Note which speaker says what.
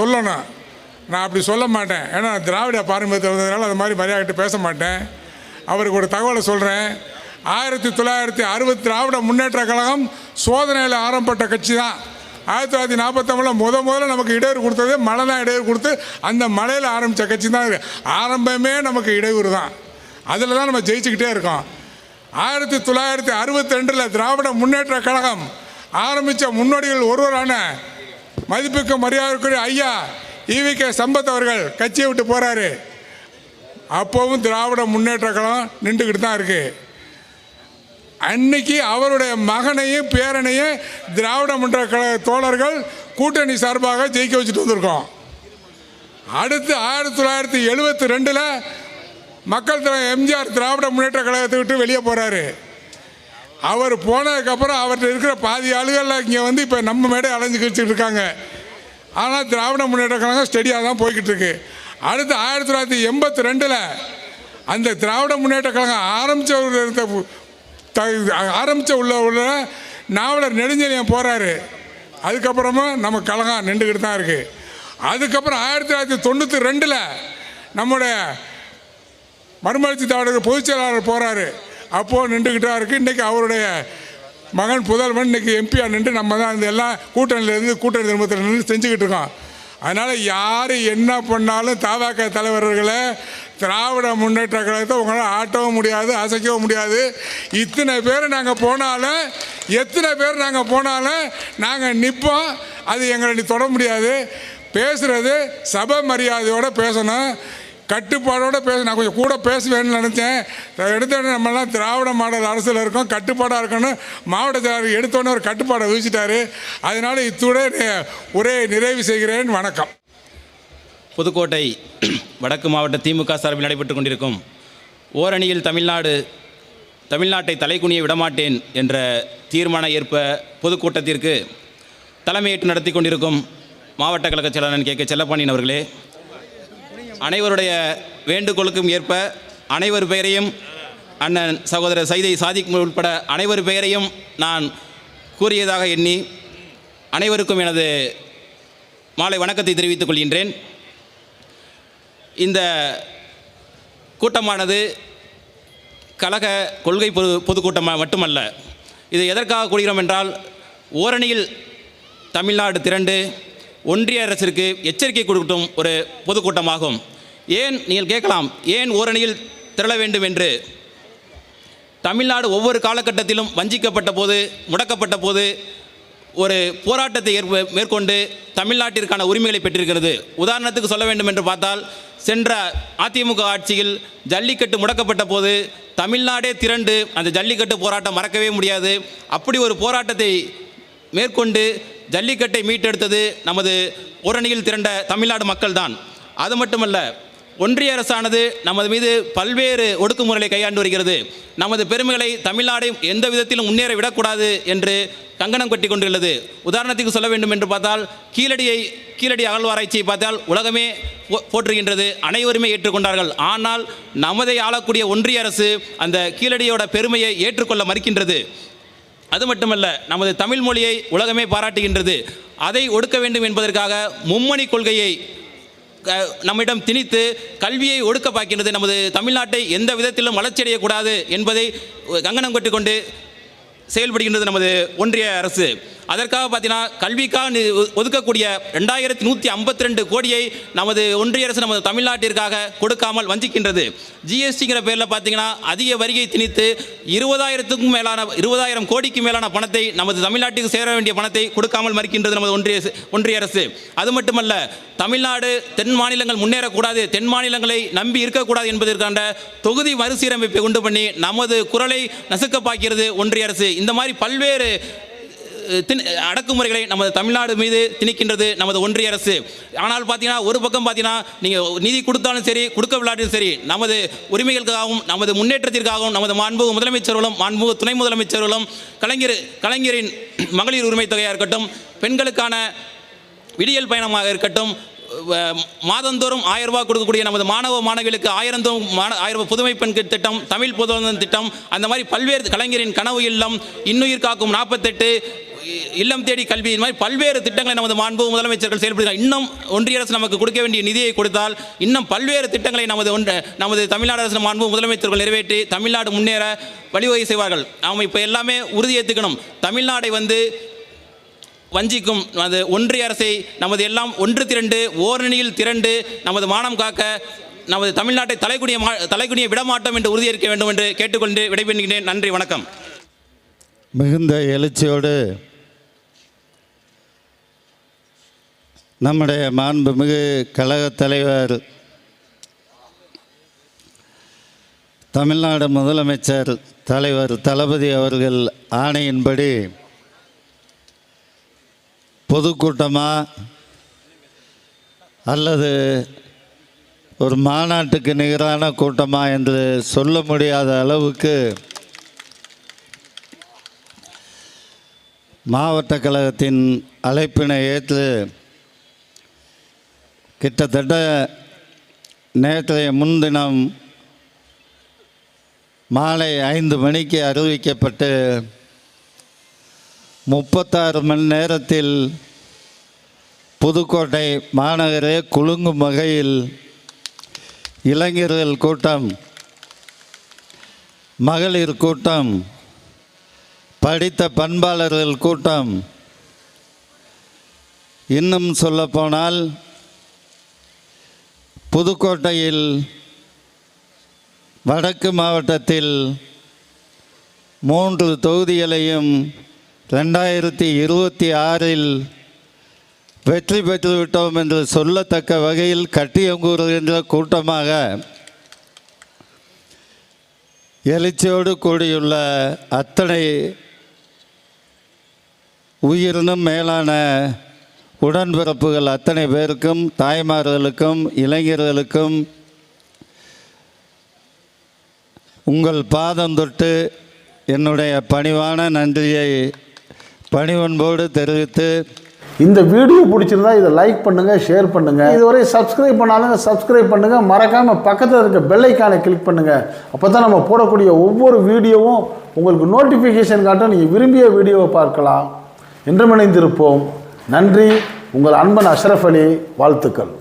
Speaker 1: சொல்லணும். நான் அப்படி சொல்ல மாட்டேன். ஏன்னா திராவிட பாரம்பரியத்தில் வந்ததுனால அது மாதிரி மரியாதை பேச மாட்டேன். அவருக்கு ஒரு தகவலை சொல்கிறேன் ஆயிரத்தி தொள்ளாயிரத்தி அறுபத்தி திராவிட முன்னேற்ற கழகம் சோதனையில் ஆரம்பப்பட்ட கட்சி தான். ஆயிரத்தி தொள்ளாயிரத்தி நாற்பத்தொம்பதில் முத முதல்ல நமக்கு இடையூறு கொடுத்தது மழை தான் இடையூறு கொடுத்து அந்த மலையில் ஆரம்பித்த கட்சி தான் ஆரம்பமே நமக்கு இடையூறு தான். அதில் தான் நம்ம ஜெயிச்சுக்கிட்டே இருக்கோம். ஆயிரத்தி தொள்ளாயிரத்தி அறுபத்தி ரெண்டில் திராவிட முன்னேற்ற கழகம் ஆரம்பித்த முன்னோடிகள் ஒருவரான மதிப்புக்கு மரியாதைக்குரிய ஐயா ஈவி கே சம்பத் அவர்கள் கட்சியை விட்டு போகிறாரு அப்போவும் திராவிட முன்னேற்ற கழகம் நின்றுக்கிட்டு தான் இருக்கு. அன்னைக்கு அவருடைய மகனையும் பேரனையும் திராவிட முன்னேற்ற கழக தோழர்கள் கூட்டணி சார்பாக ஜெயிக்க வச்சுட்டு வந்திருக்கோம். அடுத்து ஆயிரத்தி தொள்ளாயிரத்தி எழுபத்தி ரெண்டில் மக்கள் எம்ஜிஆர் திராவிட முன்னேற்ற கழகத்தை விட்டு வெளியே போகிறாரு அவர் போனதுக்கப்புறம் அவர்கிட்ட இருக்கிற பாதி ஆளுகள் இங்கே வந்து இப்போ நம்ம மேடை அலைஞ்சு கிழிச்சிட்டு இருக்காங்க. ஆனால் திராவிட முன்னேற்ற கழகம் ஸ்டெடியாக தான் போய்கிட்டு இருக்கு. அடுத்து ஆயிரத்தி தொள்ளாயிரத்தி எண்பத்தி ரெண்டில் அந்த திராவிட முன்னேற்ற கழகம் ஆரம்பித்த இருந்த ஆரம்பித்த உள்ள உள்ள நாவலர் நெடுஞ்செழியன் போகிறாரு அதுக்கப்புறமா நம்ம கழகம் நின்றுக்கிட்டு தான் இருக்குது அதுக்கப்புறம் ஆயிரத்தி தொள்ளாயிரத்தி தொண்ணூற்றி ரெண்டில் நம்முடைய மறுமலர்ச்சி தாவட பொதுச் செயலாளர் போகிறாரு அப்போது நின்றுக்கிட்டா இருக்குது இன்றைக்கி அவருடைய மகன் புதல்வன் இன்றைக்கி எம்பியாக நின்று நம்ம தான் இந்த எல்லாம் கூட்டணியிலேருந்து கூட்டணி திரும்பத்தில் நின்று செஞ்சுக்கிட்டு இருக்கோம். அதனால் யார் என்ன பண்ணாலும் தாவாக்க தலைவர்களை திராவிட முன்னேற்ற கழகத்தை உங்களால் ஆட்டவும் முடியாது அசைக்கவும் முடியாது. இத்தனை பேர் நாங்கள் போனாலும் எத்தனை பேர் நாங்கள் போனாலும் நாங்கள் நிற்போம் அது எங்களை நீ தொட முடியாது. பேசுகிறது சபை மரியாதையோடு பேசணும். கட்டுப்பாடோடு பேச நான் கொஞ்சம் கூட பேசுவேன்னு நினச்சேன். எடுத்தோடனே நம்மலாம் திராவிட மாடல் அரசில் இருக்கோம் கட்டுப்பாடாக இருக்கணும் மாவட்ட செயலாளர் எடுத்தோடனே ஒரு கட்டுப்பாடை விதிச்சிட்டாரு. அதனால் இத்துடன் ஒரே நிறைவு செய்கிறேன். வணக்கம்.
Speaker 2: புதுக்கோட்டை வடக்கு மாவட்ட திமுக சார்பில் நடைபெற்று கொண்டிருக்கும் ஓரணியில் தமிழ்நாடு தமிழ்நாட்டை தலைக்குனிய விடமாட்டேன் என்ற தீர்மான ஏற்ப பொதுக்கூட்டத்திற்கு தலைமையேற்று நடத்தி கொண்டிருக்கும் மாவட்ட கழகச் செயலாளர் கே. கே. செல்லப்பாண்டியன் அவர்களே அனைவருடைய வேண்டுகோளுக்கும் ஏற்ப அனைவர் பெயரையும் அண்ணன் சகோதரர் சைதை சாதிக் உட்பட அனைவர் பெயரையும் நான் கூறியதாக எண்ணி அனைவருக்கும் எனது மாலை வணக்கத்தை தெரிவித்துக் கொள்கின்றேன். இந்த கூட்டமானது கழக கொள்கை பொது பொதுக்கூட்டம் மட்டுமல்ல. இது எதற்காக கூறுகிறோம் என்றால் ஓரணியில் தமிழ்நாடு திரண்டு ஒன்றிய அரசிற்கு எச்சரிக்கை கொடுக்கும் ஒரு பொதுக்கூட்டமாகும். ஏன் நீங்கள் கேட்கலாம்? ஏன் ஓரணியில் திரள வேண்டும் என்று? தமிழ்நாடு ஒவ்வொரு காலகட்டத்திலும் வஞ்சிக்கப்பட்ட போது முடக்கப்பட்ட போது ஒரு போராட்டத்தை ஏற்ப மேற்கொண்டு தமிழ்நாட்டிற்கான உரிமைகளை பெற்றிருக்கிறது. உதாரணத்துக்கு சொல்ல வேண்டும் என்று பார்த்தால் சென்ற அதிமுக ஆட்சியில் ஜல்லிக்கட்டு முடக்கப்பட்ட போது தமிழ்நாடே திரண்டு அந்த ஜல்லிக்கட்டு போராட்டம் மறக்கவே முடியாது. அப்படி ஒரு போராட்டத்தை மேற்கொண்டு ஜல்லிக்கட்டை மீட்டெடுத்தது நமது ஓரணியில் திரண்ட தமிழ்நாடு மக்கள்தான். அது மட்டுமல்ல ஒன்றிய அரசானது நமது மீது பல்வேறு ஒடுக்குமுறைகளை கையாண்டு வருகிறது. நமது பெருமைகளை தமிழ்நாடு எந்த விதத்திலும் முன்னேற விடக்கூடாது என்று கங்கணம் கட்டி கொண்டுள்ளது. உதாரணத்துக்கு சொல்ல வேண்டும் என்று பார்த்தால் கீழடியை கீழடி அகழ்வாராய்ச்சியை பார்த்தால் உலகமே போ- போற்றுகின்றது. அனைவருமே ஏற்றுக்கொண்டார்கள். ஆனால் நமதை ஆளக்கூடிய ஒன்றிய அரசு அந்த கீழடியோட பெருமையை ஏற்றுக்கொள்ள மறுக்கின்றது. அது மட்டுமல்ல நமது தமிழ் மொழியை உலகமே பாராட்டுகின்றது. அதை ஒடுக்க வேண்டும் என்பதற்காக மும்மணி கொள்கையை நம்மிடம் திணித்து கல்வியை ஒடுக்க பார்க்கின்றது நமது தமிழ்நாட்டை எந்த விதத்திலும் வளர்ச்சியடையக்கூடாது என்பதை கங்கணம் கட்டிக்கொண்டு செயல்படுகின்றது நமது ஒன்றிய அரசு. அதற்காக பார்த்தீங்கன்னா கல்விக்காக நி- ஒ- ஒதுக்கக்கூடிய ரெண்டாயிரத்தி நூற்றி ஐம்பத்தி ரெண்டு கோடியை நமது ஒன்றிய அரசு நமது தமிழ்நாட்டிற்காக கொடுக்காமல் வஞ்சிக்கின்றது. ஜிஎஸ்டிங்கிற பேரில் பார்த்தீங்கன்னா அதிக வரியை திணித்து இருபதாயிரத்துக்கும் மேலான இருபதாயிரம் கோடிக்கு மேலான பணத்தை நமது தமிழ்நாட்டுக்கு சேர வேண்டிய பணத்தை கொடுக்காமல் மறுக்கின்றது நமது ஒன்றிய ஒன்றிய அரசு. அது மட்டுமல்ல தமிழ்நாடு தென் மாநிலங்கள் முன்னேறக்கூடாது தென் மாநிலங்களை நம்பி இருக்கக்கூடாது என்பதற்கான தொகுதி மறுசீரமைப்பை உண்டு பண்ணி நமது குரலை நசுக்கப்பாக்கிறது ஒன்றிய அரசு. இந்த மாதிரி பல்வேறு அடக்குமுறைகளை நமது தமிழ்நாடு மீது திணிக்கின்றது நமது ஒன்றிய அரசு. ஆனால் பார்த்தீங்கன்னா ஒரு பக்கம் பார்த்தீங்கன்னா நீங்கள் நிதி கொடுத்தாலும் சரி கொடுக்க விளையாட்டும் சரி நமது உரிமைகளுக்காகவும் நமது முன்னேற்றத்திற்காகவும் நமது மாண்புமிகு முதலமைச்சர்களும் மாண்புமிகு துணை முதலமைச்சர்களும் கலைஞர் கலைஞரின் மகளிர் உரிமை தொகையாக இருக்கட்டும் பெண்களுக்கான விடியல் பயணமாக இருக்கட்டும் மாதந்தோறும் ஆயிரம் ரூபாய் கொடுக்கக்கூடிய நமது மாணவ மாணவிகளுக்கு ஆயிரம் தோ- ஆயிரம் ரூபாய் புதுமை பெண் திட்டம் தமிழ் புதுவந்தன் திட்டம் அந்த மாதிரி பல்வேறு கலைஞரின் கனவு இல்லம் இன்னுயிர் காக்கும் நாற்பத்தெட்டு இல்லம் தேடி கல்வி இது மாதிரி பல்வேறு திட்டங்களை நமது மாண்பு முதலமைச்சர்கள் செயல்படுகிறார். இன்னும் ஒன்றிய அரசு நமக்கு கொடுக்க வேண்டிய நிதியை கொடுத்தால் இன்னும் பல்வேறு திட்டங்களை நமது ஒன்று நமது தமிழ்நாடு அரசு மாண்பு முதலமைச்சர்கள் நிறைவேற்றி தமிழ்நாடு முன்னேற வழிவகை செய்வார்கள். நாம் இப்போ எல்லாமே உறுதியேற்றுக்கணும் தமிழ்நாடை வந்து வஞ்சிக்கும். அது ஒன்றிய அரசை நமது எல்லாம் ஒன்று திரண்டு ஓரணியில் திரண்டு நமது மானம் காக்க நமது தமிழ்நாட்டை தலைக்குடிய மா தலைக்குடிய விடமாட்டோம் என்று உறுதியேற்க வேண்டும் என்று கேட்டுக்கொண்டு விடைபெறுகிறேன். நன்றி வணக்கம்.
Speaker 3: மிகுந்த எழுச்சியோடு நம்முடைய மாண்புமிகு கழகத் தலைவர் தமிழ்நாடு முதலமைச்சர் தலைவர் தளபதி அவர்கள் ஆணையின்படி பொதுக்கூட்டமா அல்லது ஒரு மாநாட்டுக்கு நிகரான கூட்டமா என்று சொல்ல முடியாத அளவுக்கு மாவட்ட கழகத்தின் அழைப்பினை ஏற்று கிட்டத்தட்ட நேற்றைய முன்தினம் மாலை ஐந்து மணிக்கு அறிவிக்கப்பட்டு முப்பத்தாறு மணி நேரத்தில் புதுக்கோட்டை மாநகரே குலுங்கும் வகையில் இளைஞர்கள் கூட்டம் மகளிர் கூட்டம் படித்த பண்பாளர்கள் கூட்டம். இன்னும் சொல்லப்போனால் புதுக்கோட்டையில் வடக்கு மாவட்டத்தில் மூன்று தொகுதிகளையும் ரெண்டாயிரத்தி இருபத்தி ஆறில் வெற்றி பெற்றுவிட்டோம் என்று சொல்லத்தக்க வகையில் கட்டியங்கூறுகின்ற கூட்டமாக எழுச்சியோடு கூடியுள்ள அத்தனை உயிரினும் மேலான உடன்பிறப்புகள் அத்தனை பேருக்கும் தாய்மார்களுக்கும் இளைஞர்களுக்கும் உங்கள் பாதம் தொட்டு என்னுடைய பணிவான நன்றியை பணிவன்போடு தெரிவித்து
Speaker 4: இந்த வீடியோ பிடிச்சிருந்தா இதை லைக் பண்ணுங்க ஷேர் பண்ணுங்க. இதுவரை சப்ஸ்கிரைப் பண்ணாலுங்க சப்ஸ்கிரைப் பண்ணுங்க. மறக்காம பக்கத்தில் இருக்க பெல்லைக்கானை கிளிக் பண்ணுங்க. அப்பதான் நம்ம போடக்கூடிய ஒவ்வொரு வீடியோவும் உங்களுக்கு நோட்டிஃபிகேஷன் காட்டும் நீங்கள் விரும்பிய வீடியோவை பார்க்கலாம். என்றும் இணைந்திருப்போம். நன்றி. உங்கள் அன்பன் அஷ்ரஃப் அலி வாழ்த்துக்கள்.